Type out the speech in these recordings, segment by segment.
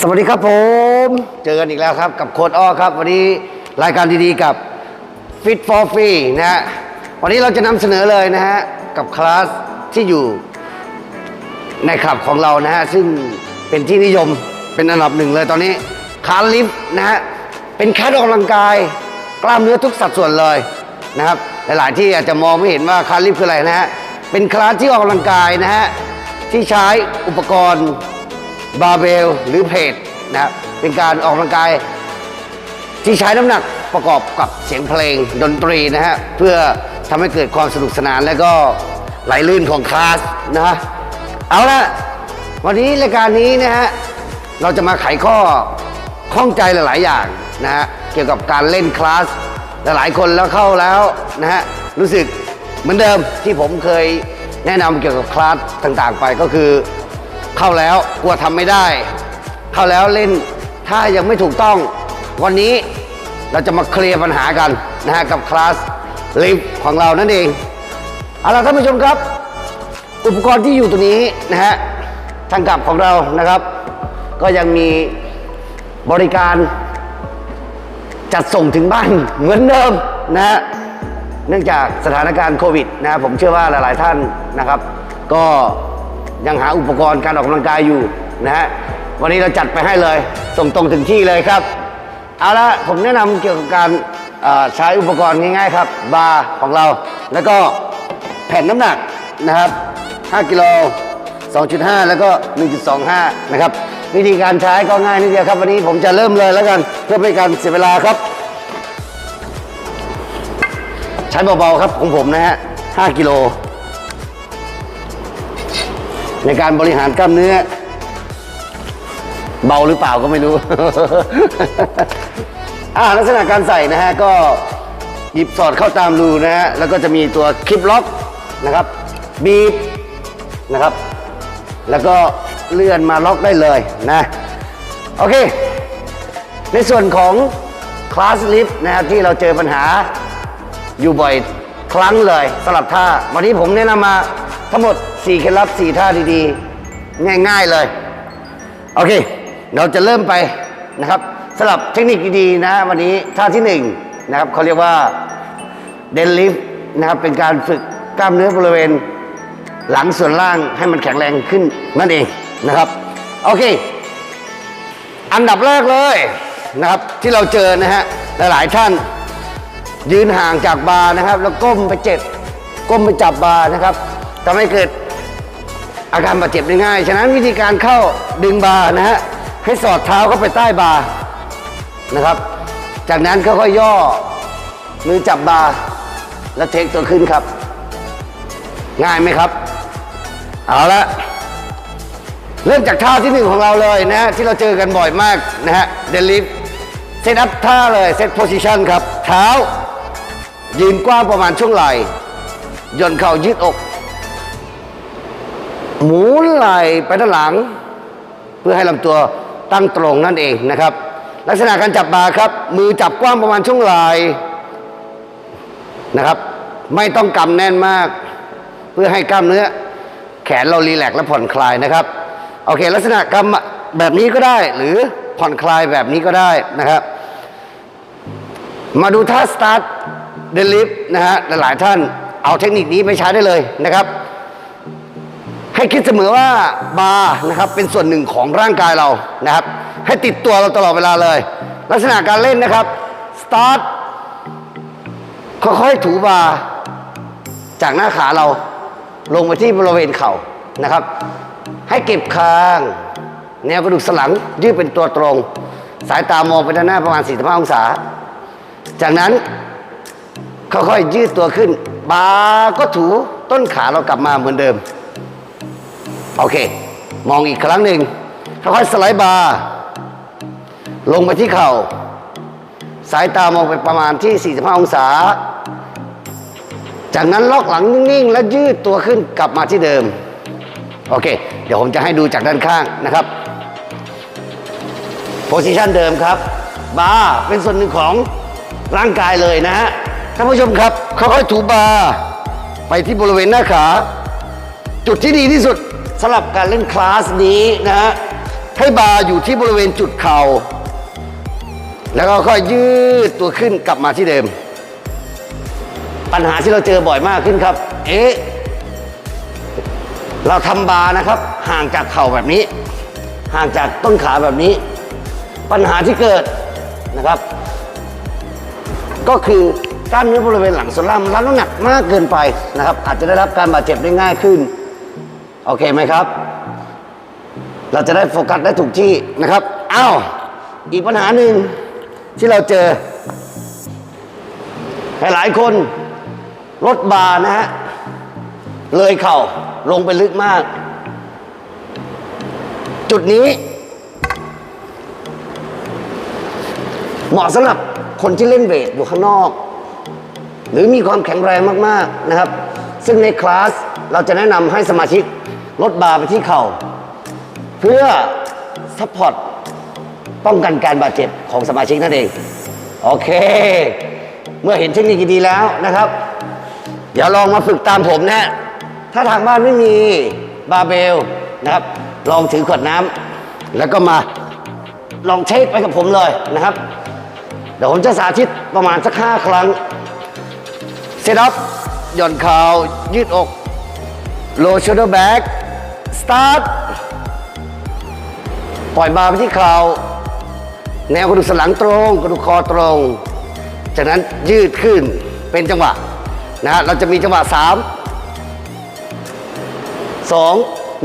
สวัสดีครับผม เจอกันอีกแล้วครับกับโค้ดอ้อครับ วันนี้รายการดีๆกับ Fit for Free นะฮะวันนี้เราจะนำเสนอเลยนะฮะกับคลาสที่อยู่ในคลับของเรานะฮะซึ่งเป็นที่นิยมเป็นอันดับหนึ่งเลยตอนนี้คาร์ลิฟต์นะฮะเป็นแค่ออกกำลังกาย กล้ามเนื้อทุกสัดส่วนเลยนะครับหลายๆที่อาจจะมองไม่เห็นว่าคาร์ลิฟต์คืออะไรนะฮะเป็นคลาสที่ออกกำลังกายนะฮะที่ใช้อุปกรณ์ บาร์เบลหรือเพลทนะครับเป็นการออกกำลังกาย ที่ใช้น้ำหนักประกอบกับเสียงเพลงดนตรีนะฮะเพื่อทำให้เกิดความสนุกสนานและก็ไหลลื่นของคลาสนะฮะเอาละวันนี้รายการนี้นะฮะเราจะมาไขข้อข้องใจหลาย ๆ อย่างนะฮะเกี่ยวกับการเล่นคลาสหลายๆคนแล้วเข้าแล้วนะฮะรู้สึกเหมือนเดิมที่ผมเคยแนะนำเกี่ยวกับคลาสต่าง ๆ ไปก็คือ เข้าแล้วกลัวทำไม่ได้ เข้าแล้วเล่นถ้ายังไม่ถูกต้อง วันนี้เราจะมาเคลียร์ปัญหากันนะฮะกับคลาสลิฟของเรานั่นเองเอาล่ะท่านผู้ชมครับ อุปกรณ์ที่อยู่ตัวนี้นะฮะทางกลับของเรานะครับ ก็ยังมีบริการ จัดส่งถึงบ้านเหมือนเดิมนะฮะเนื่องจากสถานการณ์โควิดนะผมเชื่อว่าหลาย ๆ ท่านนะครับ ก็ ยังหาอุปกรณ์การออกกำลังกายอยู่นะฮะวันนี้เราจัดไปให้เลยส่งตรงถึงที่เลยครับเอาละผมแนะนำเกี่ยวกับการใช้อุปกรณ์ง่ายๆครับบาร์ของเรา แล้วก็แผ่นน้ำหนักนะครับ 5 กิโล 2.5 แล้วก็ 1.25 นะครับ วิธีการใช้ก็ง่ายนิดเดียวครับ วันนี้ผมจะเริ่มเลยแล้วกันเพื่อไม่การเสียเวลาครับ ใช้เบาๆครับของผมนะฮะ 5 กิโล ในการบริหารกล้ามเนื้อ เบาหรือเปล่าก็ไม่รู้ อ่าลักษณะการใส่นะฮะก็หยิบสอดเข้าตามรูนะฮะแล้วก็จะมีตัวคลิปล็อกนะครับบีบนะครับ แล้วก็เลื่อนมาล็อกได้เลยนะโอเค ในส่วนของคลาสลิฟต์นะครับที่เราเจอปัญหาอยู่บ่อยครั้งเลยสำหรับท่า วันนี้ผมแนะนำมา ทั้งหมด 4 เคล็ดลับ 4 ท่าดีๆ ง่ายๆเลย โอเค เราจะเริ่มไปนะครับสำหรับเทคนิคดีๆนะวันนี้ท่าที่หนึ่งนะครับเขาเรียกว่าเดนลิฟนะครับเป็นการฝึกกล้ามเนื้อบริเวณ หลังส่วนล่างให้มันแข็งแรงขึ้นนั่นเองนะครับ โอเค อันดับแรกเลยนะครับที่เราเจอนะฮะหลายๆท่าน ยืนห่างจากบาร์นะครับ แล้วก้มไปเจ็บก้มไปจับบาร์นะครับ ทำให้เกิดอาการบาดเจ็บได้ง่าย ฉะนั้นวิธีการเข้าดึงบาร์นะฮะให้สอดเท้าเข้าไปใต้บาร์นะครับ จากนั้นค่อยๆย่อมือจับบาร์แล้วเทคตัวขึ้นครับ ง่ายไหมครับ เอาละเริ่มจากท่าที่หนึ่งของเราเลยนะที่เราเจอกันบ่อยมากนะฮะเดลิฟเซตอัพท่าเลยเซตโพซิชันครับ เท้า ยืนกว้างประมาณช่วงไหล่ย่อนเข่ายืดอก หมุนไหลไปด้านหลัง เพื่อให้ลำตัวตั้งตรงนั่นเองนะครับ ลักษณะการจับบาครับ มือจับกว้างประมาณช่วงไหลนะครับ ไม่ต้องกำแน่นมาก เพื่อให้กล้ามเนื้อ แขนเรารีแลกและผ่อนคลายนะครับโอเค ลักษณะกำแบบนี้ก็ได้ หรือผ่อนคลายแบบนี้ก็ได้นะครับ มาดูท่าสตาร์ทเดลิฟนะฮะหลายๆท่านเอาเทคนิคนี้ไปใช้ได้เลยนะครับ ให้คิดเสมอว่าบาร์นะครับเป็นส่วนหนึ่งของร่างกายเรานะครับ ให้ติดตัวเราตลอดเวลาเลย ลักษณะการเล่นนะครับสตาร์ทค่อยๆถูบาร์จากหน้าขาเราลงไปที่บริเวณเข่านะครับ ให้เก็บคาง แนวกระดูกสันหลังยืดเป็นตัวตรง สายตามองไปด้านหน้าประมาณ 45 องศา จากนั้นค่อยๆยืดตัวขึ้น บาร์ก็ถูต้นขาเรากลับมาเหมือนเดิม โอเค มองอีกครั้งหนึ่งค่อยๆสไลด์บาร์ลงไปที่เข่า สายตามองไปประมาณที่ 45 องศา จากนั้นล็อกหลังนิ่งๆ แล้วยืดตัวขึ้นกลับมาที่เดิม โอเค เดี๋ยวผมจะให้ดูจากด้านข้างนะครับโพสิชันเดิมครับ บาร์เป็นส่วนหนึ่งของร่างกายเลยนะฮะท่านผู้ชมครับค่อยๆถูบาร์ไปที่บริเวณหน้าขา จุดที่ดีที่สุด สำหรับการเล่นคลาสนี้นะฮะให้บาร์อยู่ที่บริเวณจุดเข่า แล้วก็ค่อยยืดตัวขึ้นกลับมาที่เดิม ปัญหาที่เราเจอบ่อยมากขึ้นครับ เอ๊ะ เราทำบาร์นะครับ ห่างจากเข่าแบบนี้ ห่างจากต้นขาแบบนี้ ปัญหาที่เกิดนะครับ ก็คือกล้ามเนื้อบริเวณหลังส่วนล่างมันรับน้ำหนักมากเกินไปนะครับ อาจจะได้รับการบาดเจ็บได้ง่ายขึ้น โอเคไหมครับ เราจะได้โฟกัสได้ถูกที่นะครับอ้าวอีกปัญหาหนึ่งที่เราเจอ หลายคนรถบานะฮะ เลยเข่าลงไปลึกมาก จุดนี้ เหมาะสำหรับคนที่เล่นเวทอยู่ข้างนอก หรือมีความแข็งแรงมาก ๆ นะครับ ซึ่งในคลาสเราจะแนะนำให้สมาชิก ลดบาร์ไปที่เข่า เพื่อซัพพอร์ตป้องกันการบาดเจ็บของสมาชิกนั่นเอง โอเค เมื่อเห็นเทคนิคดีแล้วนะครับ เดี๋ยวลองมาฝึกตามผมนะ ถ้าทางบ้านไม่มีบาเบลนะครับ ลองถือขวดน้ำแล้วก็มาลองเช็คไปกับผมเลยนะครับ เดี๋ยวผมจะสาธิตประมาณสักห้าครั้ง เซตอัพหย่อนเข่ายืดอก low shoulder back start ปล่อยบาร์ไปที่เข่า แนวกระดูกสันหลังตรง กระดูกคอตรง จากนั้นยืดขึ้นเป็นจังหวะนะฮะ เราจะมีจังหวะ 3 2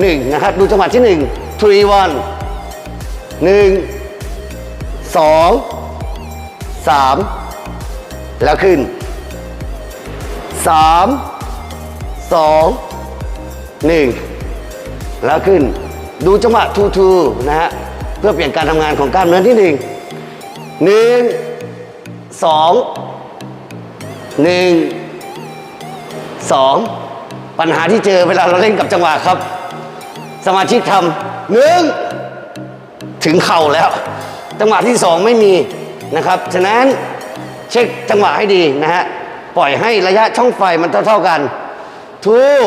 1นะครับดูจังหวะที่1 three one 1 2 3 แล้วขึ้น 3 2 1 แล้วขึ้นดูจังหวะทูทูนะฮะเพื่อเปลี่ยนการทำงานของกล้ามเนื้อที่หนึ่งหนึ่งสองหนึ่งสองปัญหาที่เจอเวลาเราเล่นกับจังหวะครับ สมาชิกทำหนึ่งถึงเข่าแล้ว จังหวะที่สองไม่มีนะครับ ฉะนั้นเช็คจังหวะให้ดีนะฮะปล่อยให้ระยะช่องไฟมันเท่าๆกัน two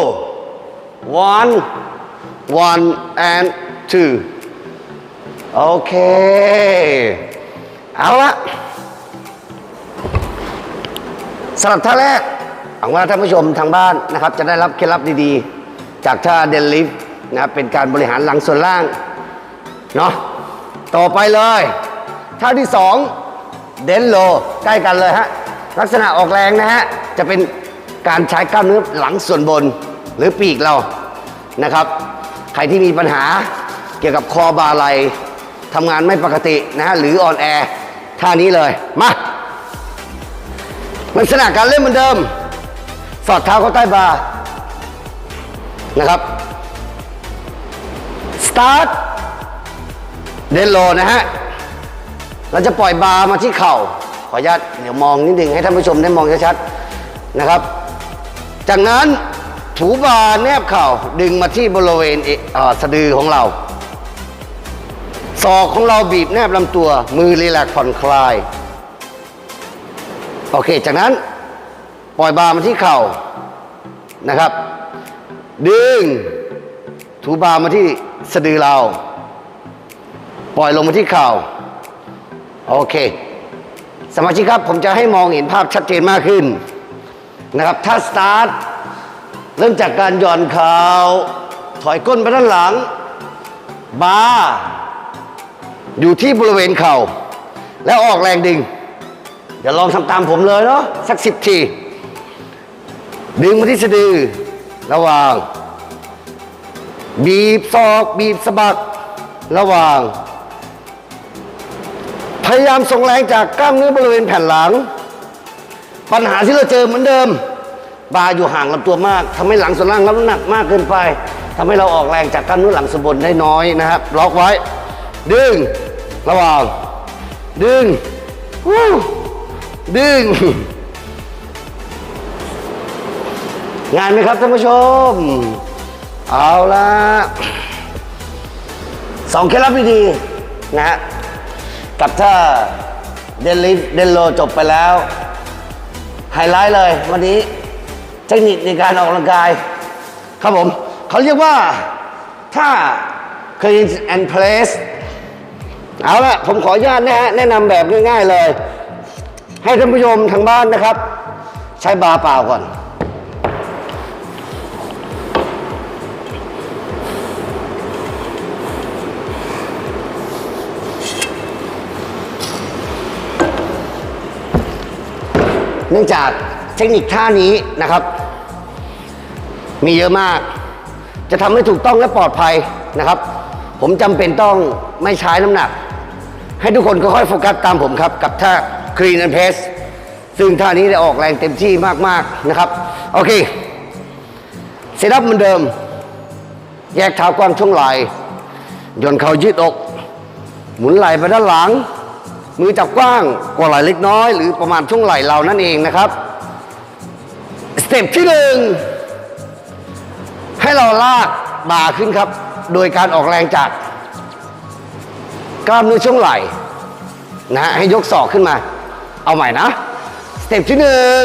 one one and two โอเค เอาละสำหรับท่าแรกหวังว่าท่านผู้ชมทางบ้านนะครับ จะได้รับเคล็ดลับดีๆ จากท่าเดนลิฟนะครับเป็นการบริหารหลังส่วนล่างเนาะต่อไปเลยท่าที่สองเดนโลใกล้กันเลยฮะลักษณะออกแรงนะฮะจะเป็นการใช้กล้ามเนื้อหลังส่วนบนหรือปีกเรานะครับ ใครที่มีปัญหาเกี่ยวกับคอบาไหลทำงานไม่ปกตินะฮะหรืออ่อนแอท่านี้เลย มาลักษณะการเล่นเหมือนเดิม สอดเท้าเข้าใต้บาร์นะครับ สตาร์ทเดนโลนะฮะ เราจะปล่อยบาร์มาที่เข่า ขออนุญาตเดี๋ยวมองนิดนึงให้ท่านผู้ชมได้มองชัดๆนะครับ จากนั้น ถูบาแนบเข่าดึงมาที่บริเวณเออสะดือของเราศอกของเราบีบแนบลำตัว มือรีแลกผ่อนคลาย โอเค จากนั้นปล่อยบามาที่เข่านะครับ ดึง ถูบามาที่สะดือเรา ปล่อยลงมาที่เข่า โอเค สมาชิกครับ ผมจะให้มองเห็นภาพชัดเจนมากขึ้นนะครับ ถ้าสตาร์ท เริ่มจากการหย่อนเข่าถอยก้นไปด้านหลัง บาร์อยู่ที่บริเวณเข่า แล้วออกแรงดึง เดี๋ยวลองทำตามผมเลยเนาะสักสิบทีดึงมาที่สะดือ ระหว่าง บีบศอก บีบสะบัก ระหว่าง พยายามส่งแรงจากกล้ามเนื้อบริเวณแผ่นหลัง ปัญหาที่เราเจอเหมือนเดิม บาอยู่ห่างลำตัวมากทำให้หลังส่วนล่างรับน้ำหนักมากเกินไปทำให้เราออกแรงจากกล้ามเนื้อหลังส่วนบนได้น้อยนะครับล็อกไว้ ดึง ระหว่างดึงวู้ดึง งานไหมครับท่านผู้ชม เอาละสองเคล็ดลับดีๆนะฮะกับถ้าเดนลิฟเดนโลจบไปแล้วไฮไลท์เลยวันนี้ เทคนิคในการออกกำลังกาย ครับผมเขาเรียกว่าถ้าเคยแอนเพลสเอาละผมขออนุญาตนะฮะแนะนำแบบง่ายๆเลย ให้ท่านผู้ชมทางบ้านนะครับ ใช้บาเปล่าก่อน เนื่องจากเทคนิคท่านี้นะครับ มีเยอะมาก จะทำให้ถูกต้องและปลอดภัยนะครับ ผมจำเป็นต้องไม่ใช้น้ำหนัก ให้ทุกคนค่อยๆโฟกัสตามผมครับ กับท่า clean and press ซึ่งท่านี้ได้ออกแรงเต็มที่มากๆนะครับ โอเคเซตอัพเหมือนเดิม แยกเท้ากว้างช่วงไหล่ย่อนเข่ายืดอก หมุนไหล่ไปด้านหลัง มือจับกว้างกว่าไหล่เล็กน้อย หรือประมาณช่วงไหล่เรานั่นเองนะครับ สเต็ปที่หนึ่ง ให้เราลากบ่าขึ้นครับ โดยการออกแรงจากกล้ามเนื้อช่วงไหล่นะฮะให้ยกศอกขึ้นมา เอาใหม่นะ สเต็ปที่หนึ่ง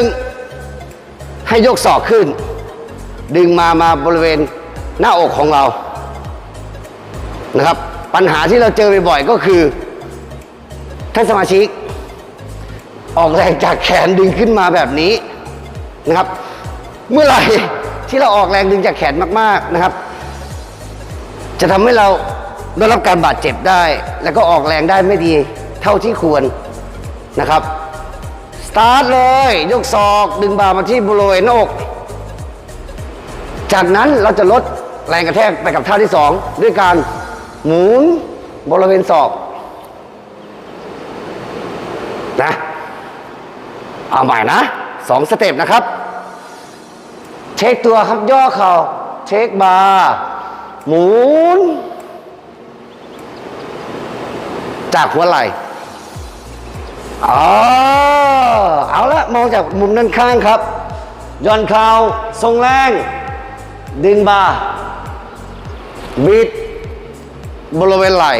ให้ยกศอกขึ้น ดึงมามาบริเวณหน้าอกของเรานะครับ ปัญหาที่เราเจอบ่อยๆก็คือท่านสมาชิก ออกแรงจากแขนดึงขึ้นมาแบบนี้นะครับ เมื่อไหร่ ที่เราออกแรงดึงจากแขนมากๆนะครับ จะทำให้เราได้รับการบาดเจ็บได้ แล้วก็ออกแรงได้ไม่ดีเท่าที่ควรนะครับสตาร์ทเลยยกศอกดึงบ่ามาที่บริเวณหน้าอก จากนั้นเราจะลดแรงกระแทกไปกับท่าที่สองด้วยการหมุนบริเวณศอกนะเอาใหม่นะสองสเต็ปนะครับ ช็คตัวครับย่อเข่าเช็คบาหมุน จากหัวไหล่อ๋อเอาละมองจากมุมด้านข้างครับย่อนเข่าทรงแรง ดึงบาบิด บริเวณไหล่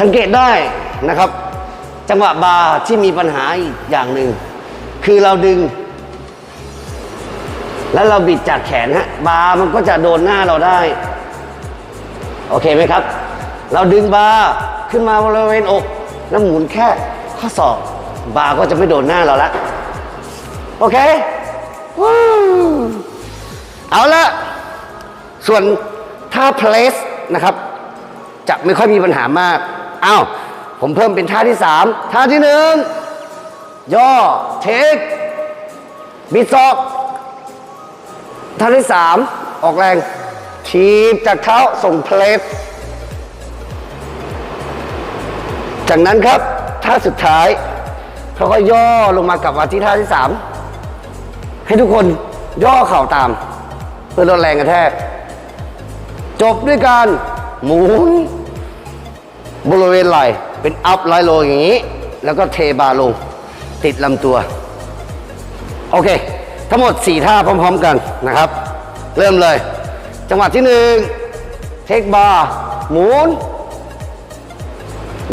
สังเกตได้นะครับ จังหวะบาที่มีปัญหาอีกอย่างหนึ่ง คือเราดึง แล้วเราบิดจากแขนฮะบาร์มันก็จะโดนหน้าเราได้ โอเคไหมครับ เราดึงบาร์ขึ้นมาบริเวณอก แล้วหมุนแค่ข้อศอกบาร์ก็จะไม่โดนหน้าเราละโอเคเอาละส่วนท่า place นะครับ จะไม่ค่อยมีปัญหามากอ้าวผมเพิ่มเป็นท่าที่สามท่าที่หนึ่งย่อเทคบิดศอก ท่าที่สามออกแรงทีบจากเท้าส่งเพลสจากนั้นครับท่าสุดท้ายเขาก็ย่อลงมากลับมาที่ท่าที่สามให้ทุกคนย่อเข่าตาม เพื่อลดแรงกระแทก จบด้วยการหมุนบริเวณไหล่เป็นอัพไลโลอย่างนี้ แล้วก็เทบาร์ลง ติดลำตัว โอเค ทั้งหมด 4 ท่าพร้อม ๆ กันนะครับ เริ่มเลย จังหวะที่ 1 เทคบาร์หมุน